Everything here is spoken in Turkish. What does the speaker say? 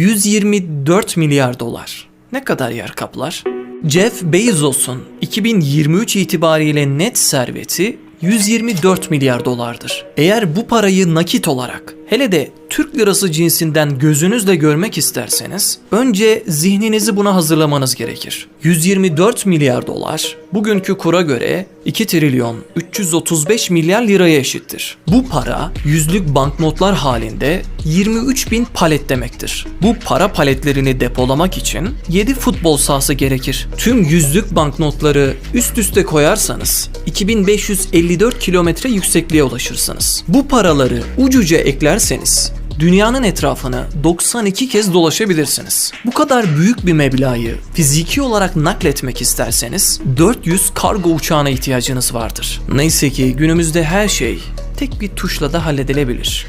124 milyar dolar. Ne kadar yer kaplar? Jeff Bezos'un 2023 itibariyle net serveti 124 milyar dolardır. Eğer bu parayı nakit olarak hele de Türk lirası cinsinden gözünüzle görmek isterseniz önce zihninizi buna hazırlamanız gerekir. 124 milyar dolar bugünkü kura göre 2 trilyon 335 milyar liraya eşittir. Bu para yüzlük banknotlar halinde 23 bin palet demektir. Bu para paletlerini depolamak için 7 futbol sahası gerekir. Tüm yüzlük banknotları üst üste koyarsanız 2554 kilometre yüksekliğe ulaşırsınız. Bu paraları ucuca eklerseniz dünyanın etrafını 92 kez dolaşabilirsiniz. Bu kadar büyük bir meblağı fiziki olarak nakletmek isterseniz 400 kargo uçağına ihtiyacınız vardır. Neyse ki günümüzde her şey tek bir tuşla da halledilebilir.